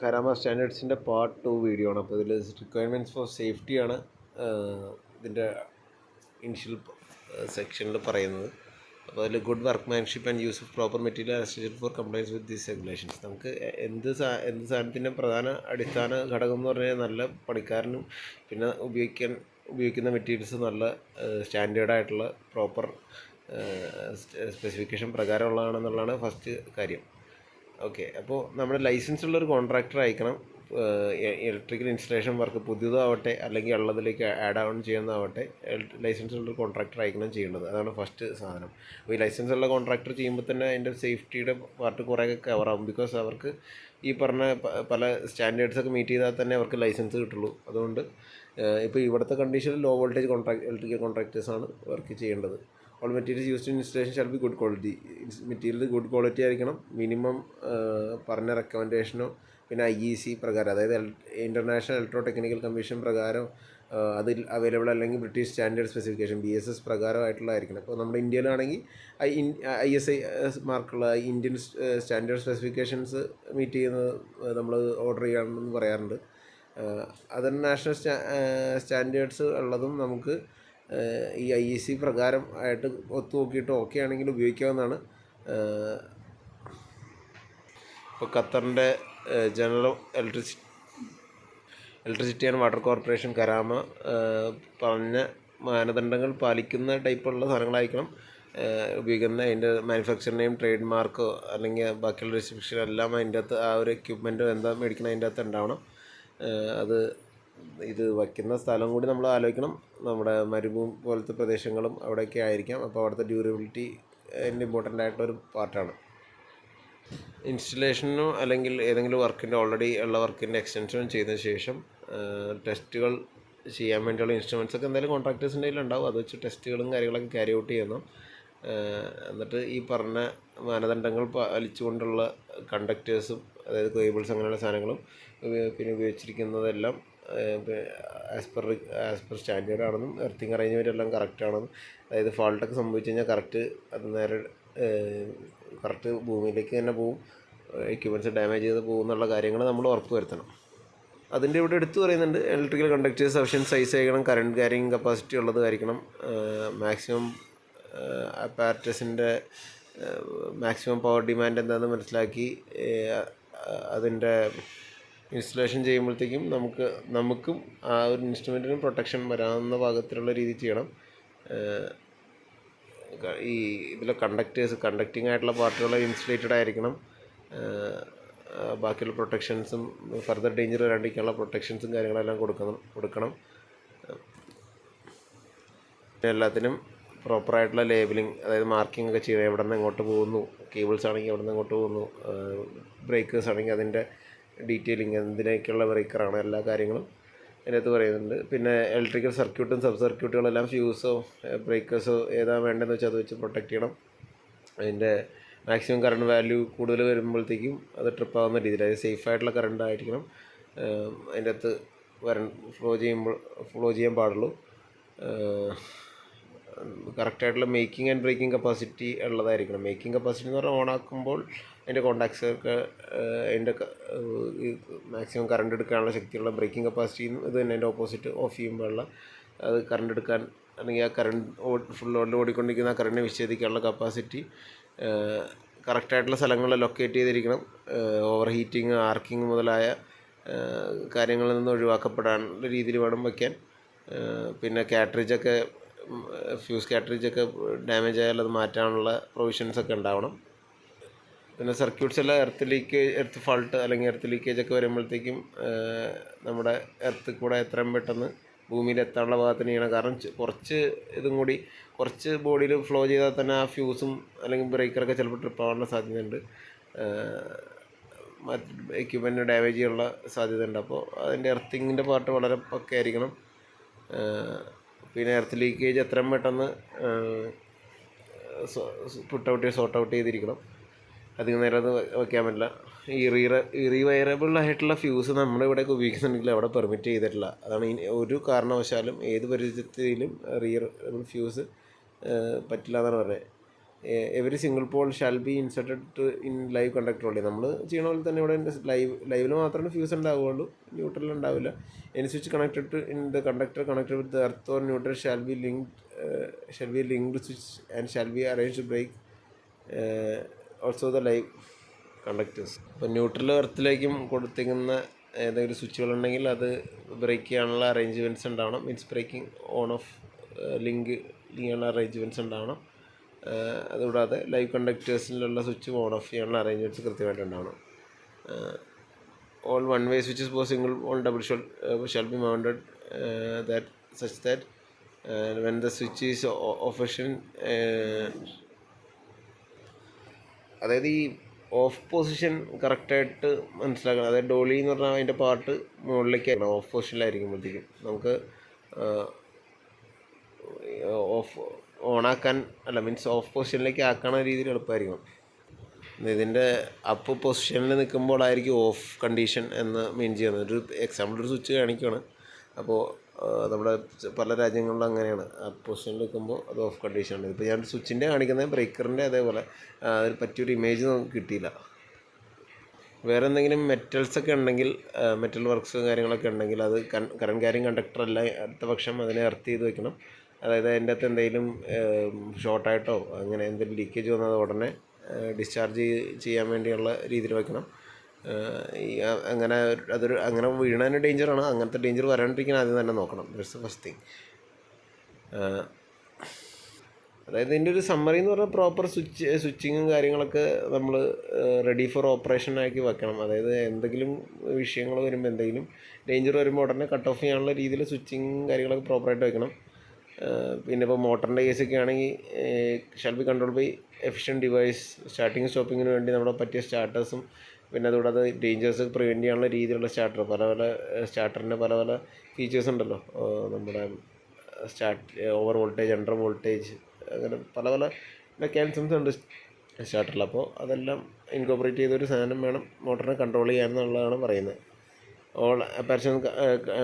കരാമ സ്റ്റാൻഡേർഡ്സിന്റെ part two video ആണ്. അപ്പോൾ ഇതിൽ റിക്വയർമെന്റ്സ് ഫോർ സേഫ്റ്റിയാണ് ഇതിന്റെ ഇനിഷ്യൽ സെക്ഷനിൽ പറയുന്നത്. അപ്പോൾ അതിൽ good workmanship and use of proper material assisted for compliance with these regulations നമുക്ക് എന്ത് സാ എന്ത് സാധനത്തിന്റെ പ്രധാന അടിസ്ഥാന ഘടകം എന്ന് പറഞ്ഞാൽ നല്ല പണിക്കാരനും പിന്നെ ഉപയോഗിക്കാൻ ഉപയോഗിക്കുന്ന മെറ്റീരിയൽസ് നല്ല സ്റ്റാൻഡേർഡായിട്ടുള്ള പ്രോപ്പർ സ്പെസിഫിക്കേഷൻ പ്രകാരമുള്ളതാണെന്നുള്ളതാണ് ഫസ്റ്റ് കാര്യം. ഓക്കെ അപ്പോൾ നമ്മുടെ ലൈസൻസ് ഉള്ള ഒരു കോൺട്രാക്ടർ അയക്കണം ഇലക്ട്രിക്കൽ ഇൻസ്റ്റലേഷൻ വർക്ക് പുതിയതാവട്ടെ അല്ലെങ്കിൽ ഉള്ളതിലേക്ക് ആഡ് ഓൺ ചെയ്യുന്നതാവട്ടെ ലൈസൻസ് ഉള്ള കോൺട്രാക്ടർ അയക്കണം ചെയ്യേണ്ടത്. അതാണ് ഫസ്റ്റ് സാധനം. അപ്പോൾ ഈ ലൈസൻസ് ഉള്ള കോൺട്രാക്ടർ ചെയ്യുമ്പോൾ തന്നെ അതിന്റെ സേഫ്റ്റിയുടെ പാർട്ട് കുറേയൊക്കെ കവറാകും ബിക്കോസ് അവർക്ക് ഈ പറഞ്ഞ പല സ്റ്റാൻഡേർഡ്സ് ഒക്കെ മീറ്റ് ചെയ്താൽ തന്നെ അവർക്ക് ലൈസൻസ് കിട്ടുള്ളൂ. അതുകൊണ്ട് ഇപ്പോൾ ഇവിടുത്തെ കണ്ടീഷനിൽ ലോ വോൾട്ടേജ് കോൺട്രാക്ട് ഇലക്ട്രിക്കൽ കോൺട്രാക്ടേഴ്സാണ് വർക്ക് ചെയ്യേണ്ടത്. All materials used in installation shall be good quality material good quality ആയിരിക്കണം. മിനിമം പറഞ്ഞ റെക്കമെൻഡേഷനോ പിന്നെ ഐ ഇ സി പ്രകാരം അതായത് ഇന്റർനാഷണൽ ഇലക്ട്രോ ടെക്നിക്കൽ കമ്മീഷൻ പ്രകാരം അതിൽ അവൈലബിൾ അല്ലെങ്കിൽ British standard specification B S S പ്രകാരമായിട്ടുള്ളതായിരിക്കണം. ഇപ്പോൾ നമ്മുടെ ഇന്ത്യയിലാണെങ്കിൽ ഐ ഐ എസ് ഐ മാർക്കുള്ള ഇന്ത്യൻ സ്റ്റാൻഡേർഡ് സ്പെസിഫിക്കേഷൻസ് മീറ്റ് ചെയ്യുന്നത് നമ്മൾ ഓർഡർ ചെയ്യണമെന്ന് പറയാറുണ്ട്. അതർ നാഷണൽ സ്റ്റാൻഡേർഡ്സ് ഉള്ളതും നമുക്ക് ഈ ഐ സി പ്രകാരം ആയിട്ട് ഒത്തു നോക്കിയിട്ട് ഓക്കെ ആണെങ്കിൽ ഉപയോഗിക്കാവുന്നതാണ്. ഇപ്പോൾ ഖത്തറിന്റെ general electricity electricity and water corporation Kahramaa. പറഞ്ഞ മാനദണ്ഡങ്ങൾ പാലിക്കുന്ന ടൈപ്പുള്ള സാധനങ്ങളായിരിക്കണം. ഉപയോഗിക്കുന്നത് അതിന്റെ മാനുഫാക്ചറിന്റെയും ട്രേഡ് മാർക്കോ അല്ലെങ്കിൽ ബാക്കിയുള്ള റെസ്ട്രിക്ഷൻ എല്ലാം അതിന്റെ അകത്ത് ആ ഒരു എക്യുപ്മെന്റോ എന്താ മേടിക്കണം അതിന്റെ അകത്ത് ഉണ്ടാവണം. അത് ഇത് വയ്ക്കുന്ന സ്ഥലം കൂടി നമ്മൾ ആലോചിക്കണം. നമ്മുടെ മരുഭൂമി പോലത്തെ പ്രദേശങ്ങളും അവിടെയൊക്കെ ആയിരിക്കാം. അപ്പോൾ അവിടുത്തെ ഡ്യൂറബിലിറ്റി അതിന്റെ ഇമ്പോർട്ടന്റ് ആയിട്ടൊരു പാർട്ടാണ് ഇൻസ്റ്റലേഷനോ അല്ലെങ്കിൽ ഏതെങ്കിലും വർക്കിന്റെ ഓൾറെഡി ഉള്ള വർക്കിന്റെ എക്സ്റ്റൻഷനും ചെയ്തതിന് ശേഷം ടെസ്റ്റുകൾ ചെയ്യാൻ വേണ്ടിയുള്ള ഇൻസ്ട്രുമെന്റ്സ് ഒക്കെ എന്തായാലും കോൺട്രാക്ടേഴ്സിന്റെ കയ്യിലുണ്ടാവും അത് വെച്ച് ടെസ്റ്റുകളും കാര്യങ്ങളൊക്കെ ക്യാരി ഔട്ട് ചെയ്യണം. എന്നിട്ട് ഈ പറഞ്ഞ മാനദണ്ഡങ്ങൾ പാലിച്ചുകൊണ്ടുള്ള കണ്ടക്ടേഴ്സും അതായത് കേബിൾസ് അങ്ങനെയുള്ള സാധനങ്ങളും പിന്നെ ഉപയോഗിച്ചിരിക്കുന്നതെല്ലാം as per as per standard ആണെന്നും എർത്തിങ് അറേഞ്ച്മെന്റ് എല്ലാം കറക്റ്റ് ആണെന്നും. അതായത് ഫാൾട്ടൊക്കെ സംഭവിച്ചു കഴിഞ്ഞാൽ കറക്റ്റ് അത് നേരെ കറക്റ്റ് ഭൂമിയിലേക്ക് തന്നെ പോവും. എക്യുപ്മെന്റ്സ് ഡാമേജ് ചെയ്ത് പോകും എന്നുള്ള കാര്യങ്ങൾ നമ്മൾ ഉറപ്പ് വരുത്തണം. അതിന്റെ ഇവിടെ എടുത്തു പറയുന്നുണ്ട് ഇലക്ട്രിക്കൽ കണ്ടക്ടേഴ്സ് സഫിഷ്യന്റ് സൈസ് ആയിരിക്കണം കറണ്ട് ക്യാരിങ് കപ്പാസിറ്റി ഉള്ളതായിരിക്കണം മാക്സിമം അപ്പാരറ്റസിന്റെ മാക്സിമം പവർ ഡിമാൻഡ് എന്താണെന്ന് മനസ്സിലാക്കി അതിന്റെ ഇൻസ്റ്റലേഷൻ ചെയ്യുമ്പോഴത്തേക്കും നമുക്ക് നമുക്കും ആ ഒരു ഇൻസ്ട്രുമെന്റിനും പ്രൊട്ടക്ഷൻ വരാവുന്ന പാകത്തിലുള്ള രീതി ചെയ്യണം. ഈ ഇതിലെ കണ്ടക്ടേഴ്സ് കണ്ടക്റ്റിംഗ് ആയിട്ടുള്ള പാർട്ടുകൾ ഇൻസുലേറ്റഡ് ആയിരിക്കണം. ബാക്കിയുള്ള പ്രൊട്ടക്ഷൻസും ഫർദർ ഡേഞ്ചർ വരാണ്ടിരിക്കാനുള്ള പ്രൊട്ടക്ഷൻസും കാര്യങ്ങളെല്ലാം കൊടുക്കണം കൊടുക്കണം. എല്ലാത്തിനും പ്രോപ്പറായിട്ടുള്ള ലേബലിംഗ് അതായത് മാർക്കിംഗ് ഒക്കെ ചെയ്യണം എവിടെ നിന്ന് എങ്ങോട്ട് പോകുന്നു? കേബിൾസ് ആണെങ്കിൽ എവിടെ നിന്ന് എങ്ങോട്ട് പോകുന്നു? ബ്രേക്കേഴ്സ് ആണെങ്കിൽ അതിന്റെ ഡീറ്റെയിലിംഗ് എന്തിനൊക്കെയുള്ള ബ്രേക്കറാണ് എല്ലാ കാര്യങ്ങളും അതിനകത്ത് പറയുന്നുണ്ട്. പിന്നെ ഇലക്ട്രിക്കൽ സർക്യൂട്ടും സബ് സർക്യൂട്ടുകളെല്ലാം ഫ്യൂസോ ബ്രേക്കേഴ്സോ ഏതാ വേണ്ടതെന്ന് വെച്ചാൽ അത് വെച്ച് പ്രൊട്ടക്റ്റ് ചെയ്യണം. അതിന്റെ മാക്സിമം കറണ്ട് വാല്യൂ കൂടുതൽ വരുമ്പോഴത്തേക്കും അത് ട്രിപ്പ് ആവുന്ന രീതിയിൽ അതായത് സേഫ് ആയിട്ടുള്ള കറണ്ട് ആയിരിക്കണം. അതിന്റെ അകത്ത് വര ഫ്ലോ ചെയ്യുമ്പോൾ ഫ്ലോ ചെയ്യാൻ പാടുള്ളൂ. കറക്റ്റായിട്ടുള്ള മേക്കിംഗ് ആൻഡ് ബ്രേക്കിംഗ് കപ്പാസിറ്റി ഉള്ളതായിരിക്കണം. മേക്കിംഗ് കപ്പാസിറ്റി എന്ന് പറഞ്ഞാൽ ഓൺ ആക്കുമ്പോൾ അതിന്റെ കോണ്ടാക്ട്സ് അതിന്റെ മാക്സിമം കറണ്ട് എടുക്കാനുള്ള ശക്തിയുള്ള ബ്രേക്കിംഗ് കപ്പാസിറ്റിയും ഇത് തന്നെ അതിന്റെ ഓപ്പോസിറ്റ് ഓഫ് ചെയ്യുമ്പോഴുള്ള അത് കറണ്ട് എടുക്കാൻ അല്ലെങ്കിൽ ആ കറണ്ട് ഫുൾ ലോഡിൽ ഓടിക്കൊണ്ടിരിക്കുന്ന ആ കറണ്ടിനെ വിച്ഛേദിക്കാനുള്ള കപ്പാസിറ്റി കറക്റ്റായിട്ടുള്ള സ്ഥലങ്ങളിൽ ലൊക്കേറ്റ് ചെയ്തിരിക്കണം. ഓവർ ഹീറ്റിംഗ് ആർക്കിംഗ് മുതലായ കാര്യങ്ങളിൽ നിന്ന് ഒഴിവാക്കപ്പെടാനുള്ള രീതിയിൽ വേണം വയ്ക്കാൻ. പിന്നെ കാട്രിജൊക്കെ ഫ്യൂസ് കാട്രിജൊക്കെ ഡാമേജ് ആയാൽ അത് മാറ്റാനുള്ള പ്രൊവിഷൻസ് ഒക്കെ ഉണ്ടാവണം. പിന്നെ സർക്യൂട്ട്സ് എല്ലാം എർത്ത് ലീക്കേജ് എർത്ത് ഫാൾട്ട് അല്ലെങ്കിൽ എർത്ത് ലീക്കേജ് ഒക്കെ വരുമ്പോഴത്തേക്കും നമ്മുടെ എർത്ത് കൂടെ എത്രയും പെട്ടെന്ന് ഭൂമിയിൽ എത്താനുള്ള ഭാഗത്തിന് ചെയ്യണം കാരണം കുറച്ച് ഇതും കൂടി കുറച്ച് ബോഡിയിൽ ഫ്ലോ ചെയ്താൽ തന്നെ ആ ഫ്യൂസും അല്ലെങ്കിൽ ബ്രേക്കറൊക്കെ ചിലപ്പോൾ ട്രിപ്പ് ആവാനുള്ള സാധ്യതയുണ്ട്. എക്യുപ്മെന്റ് ഡാമേജ് ചെയ്യാനുള്ള സാധ്യതയുണ്ട്. അപ്പോൾ അതിന്റെ എർത്തിങ്ങിന്റെ പാർട്ട് വളരെ പക്ക ആയിരിക്കണം പിന്നെ എർത്ത് ലീക്കേജ് എത്രയും പെട്ടെന്ന് പുട്ട് ഔട്ട് സോർട്ട് ഔട്ട് ചെയ്തിരിക്കണം. അധികം നേരം അത് വയ്ക്കാൻ പറ്റില്ല. ഈ റീവയറബിൾ ആയിട്ടുള്ള ഫ്യൂസ് നമ്മുടെ ഇവിടെയൊക്കെ ഉപയോഗിക്കുന്നുണ്ടെങ്കിൽ അവിടെ പെർമിറ്റ് ചെയ്തിട്ടില്ല. അതാണ് ഒരു കാരണവശാലും ഏത് പരിചയത്തിലും റീ ഫ്യൂസ് പറ്റില്ല എന്നാണ് പറഞ്ഞത് every single pole shall be inserted in live conductor only നമ്മൾ ചെയ്യണ പോലെ തന്നെ ഇവിടെ ലൈവ് ലൈവിൽ മാത്രമേ ഫ്യൂസ് ഉണ്ടാവുകയുള്ളൂ. ന്യൂട്രലിൽ ഉണ്ടാവില്ല. Any switch connected to in the conductor connected with earth or neutral shall be link shall be linked switch and shall be arrange break also the live conductors ഇപ്പോൾ ന്യൂട്രൽ എർത്തിലേക്കും കൊടുത്തിരിക്കുന്ന ഏതെങ്കിലും സ്വിച്ചുകളുണ്ടെങ്കിൽ അത് ബ്രേക്ക് ചെയ്യാനുള്ള അറേഞ്ച്മെന്റ്സ് ഉണ്ടാവണം. Means breaking on off link ചെയ്യാനുള്ള arrangements ഉണ്ടാവണം. അതുകൂടാതെ ലൈവ് കണ്ടക്ടേഴ്സിലുള്ള സ്വിച്ച് ഓൺ ഓഫ് ചെയ്യാനുള്ള അറേഞ്ച്മെന്റ്സ് കൃത്യമായിട്ട് ഉണ്ടാവണം all one way switches for single on double shall shall be mounted that such that when the switch is ഓഫഷൻ അതായത് ഈ ഓഫ് പൊസിഷൻ കറക്റ്റായിട്ട് മനസ്സിലാക്കണം. അതായത് ഡോളി എന്ന് പറഞ്ഞാൽ അതിന്റെ പാർട്ട് മുകളിലേക്ക് ആണ് ഓഫ് പൊസിഷനിലായിരിക്കുമ്പോഴത്തേക്കും നമുക്ക് ഓഫ് ഓണാക്കാൻ അല്ല മീൻസ് ഓഫ് പൊസിഷനിലേക്ക് ആക്കണ രീതിയിൽ എളുപ്പമായിരിക്കും ഇതിന്റെ അപ്പ് പൊസിഷനിൽ നിൽക്കുമ്പോഴായിരിക്കും ഓഫ് കണ്ടീഷൻ എന്ന് മീൻ ചെയ്യുന്നത്. ഒരു എക്സാമ്പിൾ ഒരു സ്വിച്ച് കാണിക്കുകയാണ്. അപ്പോൾ നമ്മുടെ പല രാജ്യങ്ങളിലും അങ്ങനെയാണ്. അപ്പ് പൊസിഷനിൽ നിൽക്കുമ്പോൾ അത് ഓഫ് കണ്ടീഷനാണ് ഇപ്പോൾ ഞാൻ സ്വിച്ചിന്റെ കാണിക്കുന്നത് ബ്രേക്കറിന്റെ അതേപോലെ അതിൽ പറ്റിയൊരു ഇമേജ് നമുക്ക് കിട്ടിയില്ല. വേറെ എന്തെങ്കിലും മെറ്റൽസ് ഒക്കെ ഉണ്ടെങ്കിൽ മെറ്റൽ വർക്ക്സ് കാര്യങ്ങളൊക്കെ ഉണ്ടെങ്കിൽ അത് കറണ്ട് കാര്യം കണ്ടക്ടർ അല്ല അടുത്ത പക്ഷം അതിനെ എർത്ത് ചെയ്ത് വെക്കണം. അതായത് അതിന്റെ അകത്ത് എന്തെങ്കിലും ഷോർട്ടായിട്ടോ അങ്ങനെ എന്തെങ്കിലും ലീക്കേജ് വന്നാൽ ഉടനെ ഡിസ്ചാർജ് ചെയ്യാൻ വേണ്ടിയുള്ള രീതിയിൽ വയ്ക്കണം ഈ അങ്ങനെ അതൊരു അങ്ങനെ വീണതിന് ഡേഞ്ചറാണ് അങ്ങനത്തെ ഡേഞ്ചർ വരാണ്ടിരിക്കാൻ ആദ്യം തന്നെ നോക്കണം. ദറ്റ്സ് ഫസ്റ്റ് തിങ് അതായത് ഇതിന്റെ ഒരു സമ്മറി എന്ന് പറഞ്ഞാൽ പ്രോപ്പർ സ്വിച്ച് സ്വിച്ചിങ്ങും കാര്യങ്ങളൊക്കെ നമ്മൾ റെഡി ഫോർ ഓപ്പറേഷൻ ആക്കി വെക്കണം. അതായത് എന്തെങ്കിലും വിഷയങ്ങൾ വരുമ്പോൾ എന്തെങ്കിലും ഡേഞ്ചർ വരുമ്പോൾ ഉടനെ കട്ട് ഓഫ് ചെയ്യാനുള്ള രീതിയിൽ സ്വിച്ചിങ്ങും കാര്യങ്ങളൊക്കെ പ്രോപ്പറായിട്ട് വെക്കണം. പിന്നെ ഇപ്പോൾ മോട്ടറിന്റെ കേസൊക്കെ ആണെങ്കിൽ shall be control by efficient device starting സ്റ്റോപ്പിങ്ങിന് വേണ്ടി നമ്മുടെ പറ്റിയ സ്റ്റാർട്ടേഴ്സും പിന്നെ അതുകൂടാതെ ഡേഞ്ചേഴ്സ് പ്രിവെന്റ് ചെയ്യാനുള്ള രീതിയിലുള്ള സ്റ്റാർട്ടർ പല പല സ്റ്റാർട്ടറിന്റെ പല പല ഫീച്ചേഴ്സ് ഉണ്ടല്ലോ. നമ്മുടെ start over voltage under voltage അങ്ങനെ പല പല മെക്കാനിസംസ് ഉണ്ട് സ്റ്റാർട്ടറിൽ അപ്പോൾ അതെല്ലാം ഇൻകോപ്പറേറ്റ് ചെയ്തൊരു സാധനം വേണം മോട്ടറിനെ കൺട്രോൾ ചെയ്യാൻ എന്നുള്ളതാണ് all apparatus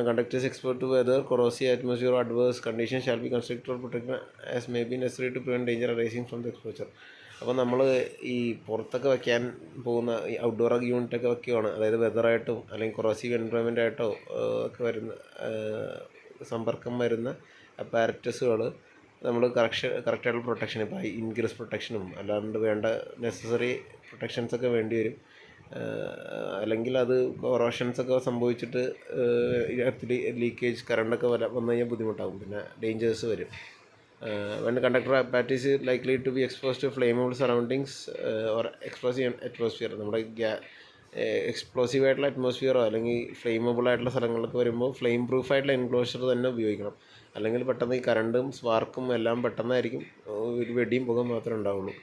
conductors exposed to weather corrosive atmosphere adverse condition shall be construct or protect as may be necessary to prevent danger arising from the exposure അപ്പോൾ നമ്മൾ ഈ പുറത്തൊക്കെ വയ്ക്കാൻ പോകുന്ന ഈ ഔട്ട്ഡോർ യൂണിറ്റൊക്കെ വയ്ക്കുകയാണ് അതായത് വെതറായിട്ടോ അല്ലെങ്കിൽ കൊറോസീവ് എൻവയോൺമെന്റ് ആയിട്ടോ ഒക്കെ വരുന്ന സമ്പർക്കം വരുന്ന അപ്പാരറ്റസുകൾ നമ്മൾ കറക്ഷൻ കറക്റ്റായിട്ടുള്ള പ്രൊട്ടക്ഷൻ ഇപ്പോൾ ഇൻക്രീസ് പ്രൊട്ടക്ഷനും അല്ലാണ്ട് വേണ്ട നെസസറി പ്രൊട്ടക്ഷൻസ് ഒക്കെ വേണ്ടി വരും. അല്ലെങ്കിൽ അത് കൊറോഷൻസ് ഒക്കെ സംഭവിച്ചിട്ട് ലീക്കേജ് കറണ്ടൊക്കെ വരാൻ വന്നു കഴിഞ്ഞാൽ ബുദ്ധിമുട്ടാകും പിന്നെ ഡേഞ്ചേഴ്സ് വരും. When conductor parties likely to be expose to flammable surroundings or explosive atmosphere. നമ്മുടെ ഗ്യാ എക്സ്പ്ലോസീവ് ആയിട്ടുള്ള അറ്റ്മോസ്ഫിയറോ അല്ലെങ്കിൽ ഫ്ലെയിമബിൾ ആയിട്ടുള്ള സ്ഥലങ്ങളൊക്കെ വരുമ്പോൾ ഫ്ലെയിം പ്രൂഫ് ആയിട്ടുള്ള എൻക്ലോഷർ തന്നെ ഉപയോഗിക്കണം. അല്ലെങ്കിൽ പെട്ടെന്ന് ഈ കറണ്ടും സ്പാർക്കും എല്ലാം പെട്ടെന്നായിരിക്കും ഒരു വെടിയും പുക മാത്രമേ ഉണ്ടാവുള്ളൂ.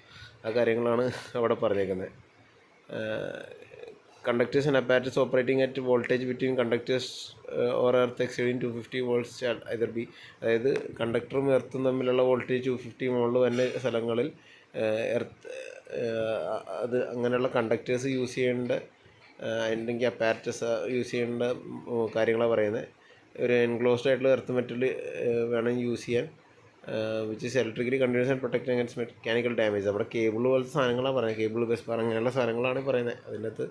ആ കാര്യങ്ങളാണ് അവിടെ പറഞ്ഞേക്കുന്നത്. Conductors and apparatus operating at voltage between conductors or earth earth exceeding 250 volts shall either be അതായത് കണ്ടക്ടറും എർത്തും തമ്മിലുള്ള വോൾട്ടേജ് ടു ഫിഫ്റ്റി മുകളിൽ വരുന്ന സ്ഥലങ്ങളിൽ എർത്ത് അത് അങ്ങനെയുള്ള കണ്ടക്ടേഴ്സ് യൂസ് ചെയ്യേണ്ട അല്ലെങ്കിൽ അപ്പാരറ്റസ് യൂസ് ചെയ്യേണ്ട കാര്യങ്ങളാണ് പറയുന്നത് ഒരു എൻക്ലോസ്ഡ് ആയിട്ടുള്ള എർത്ത് മെറ്റൽ വേണം യൂസ് ചെയ്യാൻ. Which is electrically continuous and protect against mechanical damage അവിടെ കേബിൾ പോലത്തെ സാധനങ്ങളാണ് പറയുന്നത്. കേബിൾ ബസ് ബാർ അങ്ങനെയുള്ള സാധനങ്ങളാണ് പറയുന്നത്. അതിന്റെ അകത്ത്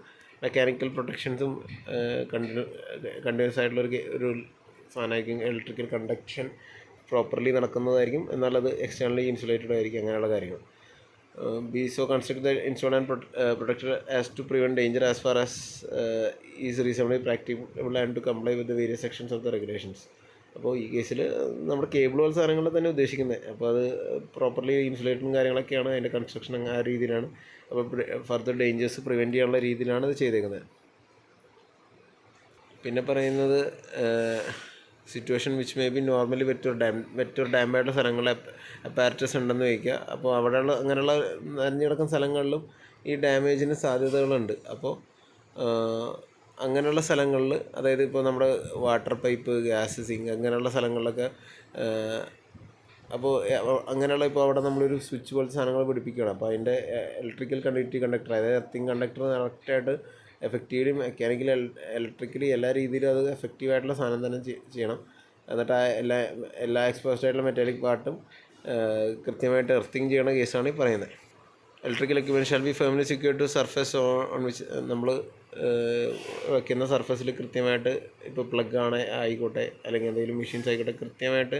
മെക്കാനിക്കൽ പ്രൊട്ടക്ഷൻസും കണ്ടിന്യൂ കണ്ടിന്യൂസ് ആയിട്ടുള്ള ഒരു സാധനമായിരിക്കും ഇലക്ട്രിക്കൽ കണ്ടക്ഷൻ പ്രോപ്പർലി നടക്കുന്നതായിരിക്കും. എന്നാൽ അത് എക്സ്റ്റേണലി ഇൻസുലേറ്റഡ് ആയിരിക്കും അങ്ങനെയുള്ള കാര്യങ്ങൾ. Be so construct the install and protected as to prevent danger as far as is reasonably practicable and to comply with the various sections of the regulations അപ്പോൾ ഈ കേസിൽ നമ്മുടെ കേബിൾ പോലെ സാധനങ്ങൾ തന്നെ ഉദ്ദേശിക്കുന്നത് അപ്പോൾ അത് പ്രോപ്പർലി ഇൻസുലേറ്ററും കാര്യങ്ങളൊക്കെയാണ് അതിന്റെ കൺസ്ട്രക്ഷൻ ആ രീതിയിലാണ്. അപ്പോൾ ഫർദർ ഡേഞ്ചേഴ്സ് പ്രിവെന്റ് ചെയ്യാനുള്ള രീതിയിലാണ് ഇത് ചെയ്തേക്കുന്നത്. പിന്നെ പറയുന്നത് situation which may be normally wet or damp wet or ഡാമായിട്ടുള്ള സ്ഥലങ്ങളിൽ അപ്പാരറ്റസ് ഉണ്ടെന്ന് വയ്ക്കുക അപ്പോൾ അവിടെയുള്ള അങ്ങനെയുള്ള നനഞ്ഞു കിടക്കുന്ന സ്ഥലങ്ങളിലും ഈ ഡാമേജിന് സാധ്യതകളുണ്ട്. അപ്പോൾ അങ്ങനെയുള്ള സ്ഥലങ്ങളിൽ അതായത് ഇപ്പോൾ നമ്മുടെ വാട്ടർ പൈപ്പ് ഗ്യാസ് സിങ്ക് അങ്ങനെയുള്ള സ്ഥലങ്ങളിലൊക്കെ അപ്പോൾ അങ്ങനെയുള്ള ഇപ്പോൾ അവിടെ നമ്മളൊരു സ്വിച്ച് പോലത്തെ സാധനങ്ങൾ പിടിപ്പിക്കുകയാണ്. അപ്പോൾ അതിന്റെ ഇലക്ട്രിക്കൽ കണ്ടക്ടിവിറ്റി കണ്ടക്ടർ അതായത് എർത്തിങ് കണ്ടക്ടർ കറക്റ്റായിട്ട് എഫക്റ്റീവ്ലി മെക്കാനിക്കലി ഇലക്ട്രിക്കലി എല്ലാ രീതിയിലും അത് എഫക്റ്റീവായിട്ടുള്ള സാധനം തന്നെ ചെയ്യണം. എന്നിട്ട് ആ എല്ലാ എല്ലാ എക്സ്പോസ്ഡ് ആയിട്ടുള്ള മെറ്റാലിക് പാർട്ടും കൃത്യമായിട്ട് എർത്തിങ് ചെയ്യണ കേസാണ് ഈ പറയുന്നത്. Electrical equipment shall be firmly secure to surface on which നമ്മൾ വയ്ക്കുന്ന സർഫസിൽ കൃത്യമായിട്ട് ഇപ്പോൾ പ്ലഗ് ആണ് ആയിക്കോട്ടെ. അല്ലെങ്കിൽ എന്തെങ്കിലും മെഷീൻസ് ആയിക്കോട്ടെ കൃത്യമായിട്ട്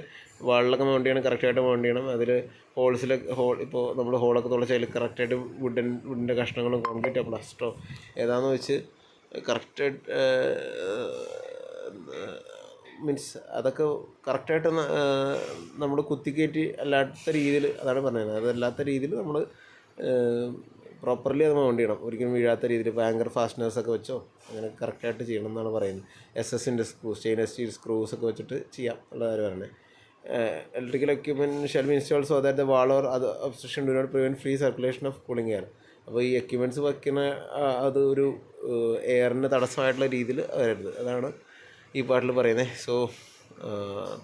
വാളിലൊക്കെ മൗണ്ട് ചെയ്യണം കറക്റ്റായിട്ട് മൗണ്ട് ചെയ്യണം. അതിൽ ഹോൾസിൽ ഹോൾ ഇപ്പോൾ നമ്മൾ ഹോളൊക്കെ തുളച്ചാൽ കറക്റ്റായിട്ട് വുഡൻ വുഡിന്റെ കഷ്ണങ്ങളും കോൺക്രീറ്റോ പ്ലാസ്റ്ററോ ഏതാണെന്ന് വെച്ച് കറക്റ്റായിട്ട് മീൻസ് അതൊക്കെ കറക്റ്റായിട്ട് നമ്മൾ കുത്തിക്കയറ്റി അല്ലാത്ത രീതിയിൽ അതാണ് പറഞ്ഞത്. അതല്ലാത്ത രീതിയിൽ നമ്മൾ പ്രോപ്പർലി അത് മൗണ്ട് ചെയ്യണം. ഒരിക്കലും വീഴാത്ത രീതിയിൽ ഇപ്പോൾ ആങ്കർ ഫാസ്റ്റനേഴ്സൊക്കെ വെച്ചോ അങ്ങനെ കറക്റ്റായിട്ട് ചെയ്യണം എന്നാണ് പറയുന്നത്. എസ് എസിന്റെ സ്ക്രൂ സ്റ്റെയിൻലെസ് സ്റ്റീൽ സ്ക്രൂസ് ഒക്കെ വെച്ചിട്ട് ചെയ്യാം ഉള്ള പറയുന്നത് electrical equipment shall install so that the wall or other obstruction do not prevent free circulation of cooling air അപ്പോൾ ഈ എക്യുപ്മെന്റ്സ് വയ്ക്കുന്ന അത് ഒരു എയറിന് തടസ്സമായിട്ടുള്ള രീതിയിൽ വരരുത്. അതാണ് ഈ പാട്ടിൽ പറയുന്നത്. സോ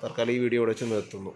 തൽക്കാലം ഈ വീഡിയോ ഇവിടെ വെച്ച് നിർത്തുന്നു.